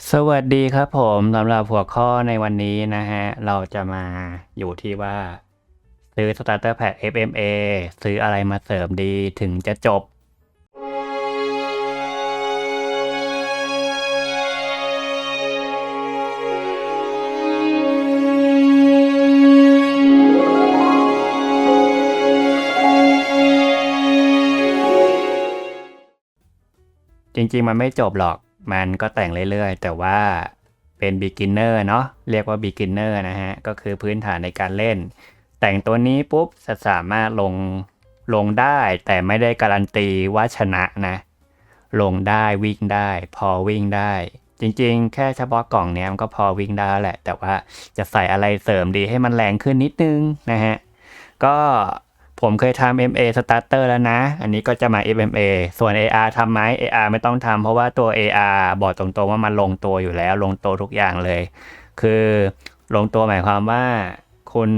สวัสดีครับผมสำหรับหัวข้อในวันนี้นะฮะ เราจะมาอยู่ที่ว่า ซื้อ Starter Pack FMA ซื้ออะไรมาเสริมดีถึงจะจบ จริงๆ มันไม่จบหรอก มันก็แต่งเรื่อยๆ แต่ว่าเป็น beginner เนาะเรียกว่า beginner นะฮะ ก็คือพื้นฐานในการเล่น แต่งตัวนี้ปุ๊บจะสามารถลงลงได้ แต่ไม่ได้การันตีว่าชนะนะ ลงได้วิ่งได้ พอวิ่งได้ จริงๆ แค่เฉพาะกล่องเนี้ยมันก็พอวิ่งได้แล้วแหละ แต่ว่าจะใส่อะไรเสริมดีให้มันแรงขึ้นนิดนึงนะฮะ ก็ ผมเคยทำ MA Starter แล้วนะ อันนี้ก็จะมา FMA ส่วน AR ทำไหม AR ไม่ต้องทำเพราะว่าตัว AR บอกตรงๆว่ามันลงตัวอยู่แล้ว ลงตัวทุกอย่างเลย คือลงตัวหมายความว่าคุณ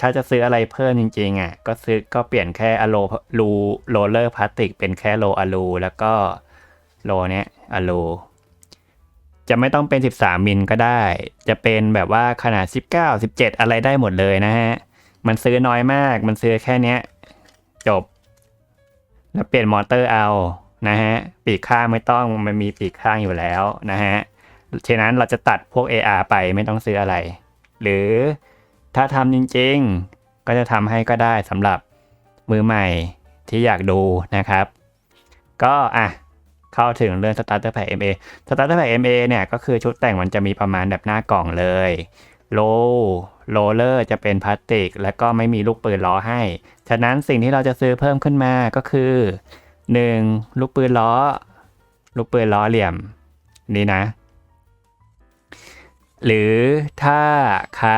ถ้าจะซื้ออะไรเพิ่มจริงๆอะก็ซื้อก็เปลี่ยนแค่อะโลลูโรเลอร์พลาสติกเป็นแค่โลอะลูแล้วก็โลเนี้ยอะลูจะไม่ต้องเป็น 13 มิลก็ได้ จะเป็นแบบว่าขนาด 19 17 อะไรได้หมดเลยนะฮะ มันซื้อน้อยมาก มันซื้อแค่เนี้ย จบ แล้วเปลี่ยนมอเตอร์เอานะฮะ ปีกข้างไม่ต้องมันมีปีกข้างอยู่แล้วนะฮะฉะนั้นเราจะตัดพวก AR ไปไม่ต้องซื้ออะไร หรือถ้าทำจริงๆ ก็จะทำให้ก็ได้สำหรับมือใหม่ที่อยากดูนะครับ ก็อะเข้าถึงเรื่อง Starter Pack MA Starter Pack MA เนี่ยก็คือชุดแต่งมันจะมีประมาณแบบหน้ากล่องเลย โลโรเลอร์จะเป็นพลาสติก และก็ไม่มีลูกปืนล้อให้ ฉะนั้นสิ่งที่เราจะซื้อเพิ่มขึ้นมาก็คือ 1. ลูกปืนล้อ ลูกปืนล้อเหลี่ยม นี่นะ หรือถ้าใคร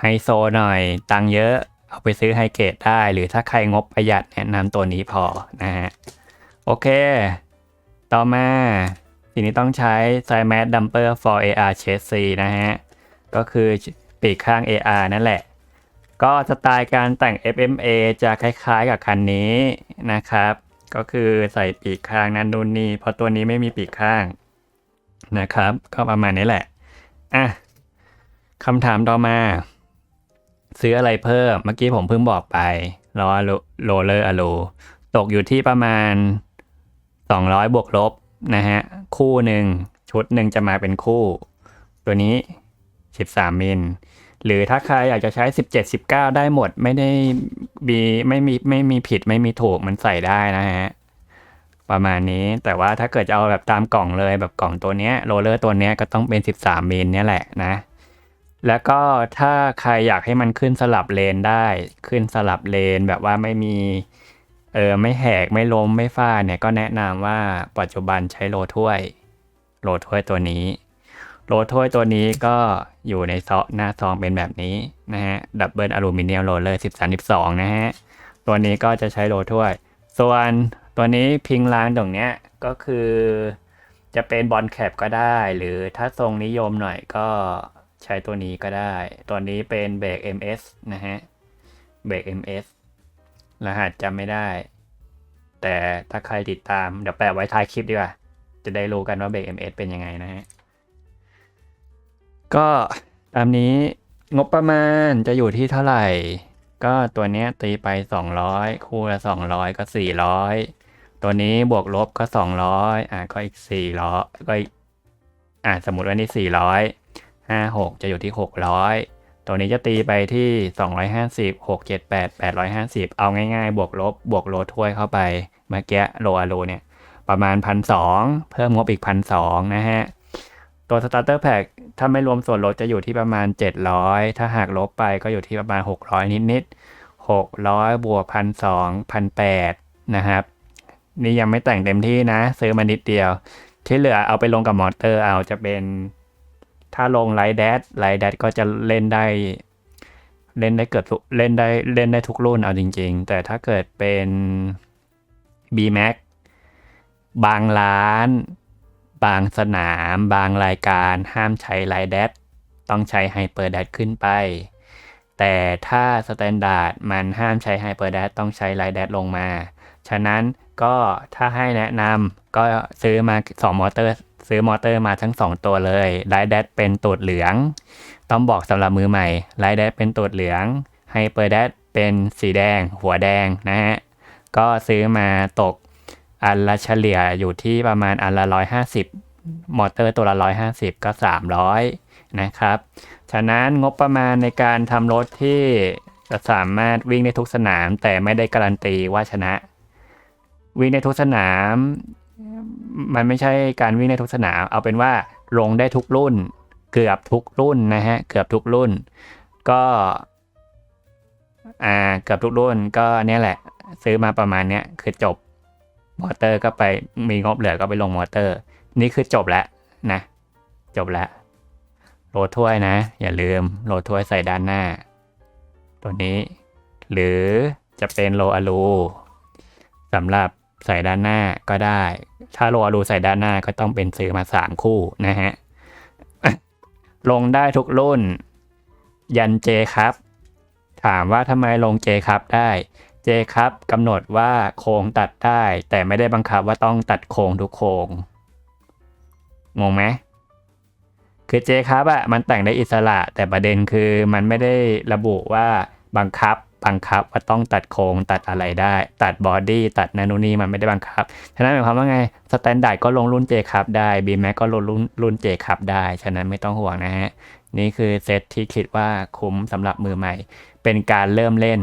ไฮโซหน่อยตังเยอะ เอาไปซื้อไฮเกรดได้ หรือถ้าใครงบประหยัดแนะนำตัวนี้พอนะฮะ โอเค ต่อมา สิ่งที่ต้องใช้ s i m a t Dumper for AR Chassis นะฮะ ก็คือปีกข้าง AR นั่นแหละ ก็สไตล์การแต่ง FMA จะคล้ายๆกับคันนี้นะครับ ก็คือใส่ปีกข้างนั้นนู่นนี่เพราะตัวนี้ไม่มีปีกข้างนะครับ ก็ประมาณนี้แหละ อะคำถามต่อมา ซื้ออะไรเพิ่ม เมื่อกี้ผมเพิ่งบอกไปล้อโรเลอร์อะโลตกอยู่ที่ประมาณ 200 บวกลบนะฮะ คู่หนึ่งชุดหนึ่งจะมาเป็นคู่ ตัวนี้ 13 มิล หรือถ้าใครอยากจะใช้ 17 19 ได้หมดไม่ได้มีไม่มีไม่มีผิดไม่มีถูกมันใส่ได้นะฮะ ประมาณนี้แต่ว่าถ้าเกิดจะเอาแบบตามกล่องเลยแบบกล่องตัวเนี้ยโรลเลอร์ตัวเนี้ยก็ต้องเป็น 13 มิลเนี่ยแหละนะแล้วก็ถ้าใครอยากให้มันขึ้นสลับเลนได้ ขึ้นสลับเลนแบบว่าไม่มี เออไม่แหกไม่ล้มไม่ฟาดเนี่ยก็แนะนำว่าปัจจุบันใช้โลถ้วย โลถ้วยตัวนี้ โลถ้วยตัวนี้ก็อยู่ในซองหน้าซองเป็นแบบนี้นะฮะดับเบิลอลูมิเนียมโรลเลอร์10 32นะฮะ ตัวนี้ก็จะใช้โลถ้วย ส่วนตัวนี้พิงล้างตรงเนี้ยก็คือจะเป็นบอลแคปก็ได้ หรือถ้าทรงนิยมหน่อยก็ใช้ตัวนี้ก็ได้ ตัวนี้เป็นเบรก MS นะฮะเบรก MS รหัสจำไม่ได้ แต่ถ้าใครติดตามเดี๋ยวแปะไว้ท้ายคลิปดีกว่า จะได้รู้กันว่าเบรก MS เป็นยังไงนะฮะ ก็ตามนี้งบประมาณจะอยู่ที่เท่าไหร่ ก็ตัวเนี้ยตีไป 200 คู่ละ 200 ก็ 400 ตัวนี้บวกลบก็ 200 อะก็อีก400ก็อะสมมติว่านี่400 56 จะอยู่ที่ 600 ตัวนี้จะตีไปที่ 250 6 7 8 850 เอาง่ายๆ บวกลบบวกโลถ้วยเข้าไป เมื่อกี้โลอะโลเนี่ย ประมาณ 1,200 เพิ่มงบอีก 1,200 นะฮะ ตัว starter pack ถ้าไม่รวมส่วนลดจะอยู่ที่ประมาณ 700 ถ้าหากลบไปก็อยู่ที่ประมาณ 600 นิดๆ 600 บวก 1,200 1,800 นะครับ นี่ยังไม่แต่งเต็มที่นะ ซื้อมานิดเดียว ที่เหลือเอาไปลงกับมอเตอร์เอาจะเป็น ถ้าลงไลท์แดดไลท์แดดก็จะเล่นได้ เล่นได้เกิดเล่นได้เล่นได้ทุกรุ่นเอาจริง ๆ แต่ถ้าเกิดเป็น B Max บางร้าน บางสนาม บางรายการห้ามใช้ไลท์แดดต้องใช้ไฮเปอร์แดดขึ้นไป แต่ถ้าสแตนดาร์ดมันห้ามใช้ไฮเปอร์แดดต้องใช้ไลท์แดดลงมา ฉะนั้นก็ถ้าให้แนะนำก็ซื้อมาสองมอเตอร์ ซื้อมอเตอร์มาทั้งสองตัวเลยไลท์แดดเป็นตูดเหลือง ต้องบอกสำหรับมือใหม่ไลท์แดดเป็นตูดเหลืองไฮเปอร์แดดเป็นสีแดง หัวแดงนะฮะ ก็ซื้อมาตกอันละเฉลี่ยอยู่ที่ประมาณอันละร้อยห้าสิบมอเตอร์ตัวละร้อยห้าสิบก็สามร้อยนะครับ ฉะนั้นงบประมาณในการทำรถที่จะสามารถวิ่งได้ทุกสนาม แต่ไม่ได้การันตีว่าชนะ วิ่งได้ทุกสนาม มันไม่ใช่การวิ่งได้ทุกสนาม เอาเป็นว่าลงได้ทุกรุ่น เกือบทุกรุ่นนะฮะ เกือบทุกรุ่น ก็อ่าเกือบทุกรุ่นก็เนี่ยแหละ ซื้อมาประมาณเนี้ยคือจบมอเตอร์ก็ไปมีงบเหลือก็ไปลงมอเตอร์ นี่คือจบแล้วนะ จบแล้วโหลดถ้วยนะ อย่าลืมโหลดถ้วยใส่ด้านหน้า ตัวนี้ หรือจะเป็นโลอะลูสำหรับ ใส่ด้านหน้าก็ได้ ถ้าโลอะลูใส่ด้านหน้าก็ต้องเป็นซื้อมาสามคู่นะฮะ ลงได้ทุกรุ่น ยันเจครับ ถามว่าทำไมลงเจครับได้เจครับกำหนดว่าโครงตัดได้ แต่ไม่ได้บังคับว่าต้องตัดโครงทุกโครงงงไหมคือเจครับอะมันแต่งได้อิสระแต่ประเด็นคือมันไม่ได้ระบุว่าบังคับ บังคับว่าต้องตัดโครงตัดอะไรได้ ตัดบอดี้ตัดนานูนี่มันไม่ได้บังคับ ฉะนั้นหมายความว่าไงสแตนดาร์ดก็ลงรุ่นเจครับได้บีแม็กก็ลงรุ่นรุ่นเจครับได้ ฉะนั้นไม่ต้องห่วงนะฮะ นี่คือเซตที่คิดว่าคุ้มสำหรับมือใหม่ เป็นการเริ่มเล่น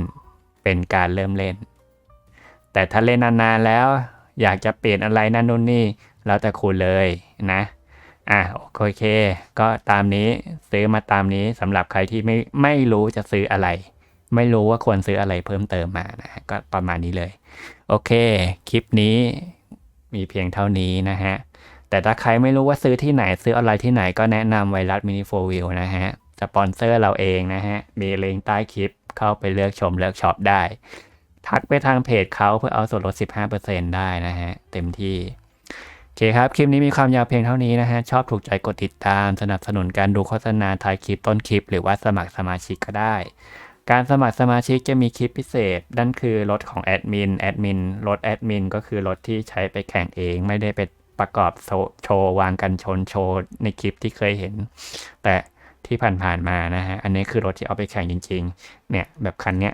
เป็นการเริ่มเล่น แต่ถ้าเล่นนานๆแล้ว อยากจะเปลี่ยนอะไรนั่นนู่นนี่แล้วแต่คุณเลยนะอะโอเค ก็ตามนี้ซื้อมาตามนี้สำหรับใครที่ไม่ไม่รู้จะซื้ออะไร ไม่รู้ว่าควรซื้ออะไรเพิ่มเติมมานะฮะก็ประมาณนี้เลย โอเค คลิปนี้มีเพียงเท่านี้นะฮะ แต่ถ้าใครไม่รู้ว่าซื้อที่ไหนซื้ออะไรที่ไหนก็แนะนำไวรัสมินิโฟวิลนะฮะสปอนเซอร์เราเองนะฮะ มีลิงก์ใต้คลิปเข้าไปเลือกชมเลือกช็อปได้ ทักไปทางเพจเขาเพื่อเอาส่วนลด 15%ได้นะฮะ เต็มที่โอเคครับ คลิปนี้มีความยาวเพียงเท่านี้นะฮะ ชอบถูกใจกดติดตาม สนับสนุนการดูโฆษณาท้ายคลิปต้นคลิป หรือว่าสมัครสมาชิกก็ได้ การสมัครสมาชิกจะมีคลิปพิเศษ นั่นคือรถของแอดมิน แอดมิน รถแอดมินก็คือรถที่ใช้ไปแข่งเอง ไม่ได้ไปประกอบโชว์โชว์วางกันชนโชว์ในคลิปที่เคยเห็น แต่ที่ผ่านๆมานะฮะ อันนี้คือรถที่เอาไปแข่งจริง ๆ เนี่ยแบบคันเนี้ย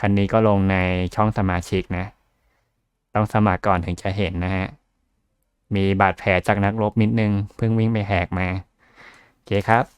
คันนี้ก็ลงในช่องสมาชิกนะ ต้องสมัครก่อนถึงจะเห็นนะฮะ มีบาดแผลจากนักรบนิดนึง เพิ่งวิ่งไปแหกมาโอเคครับ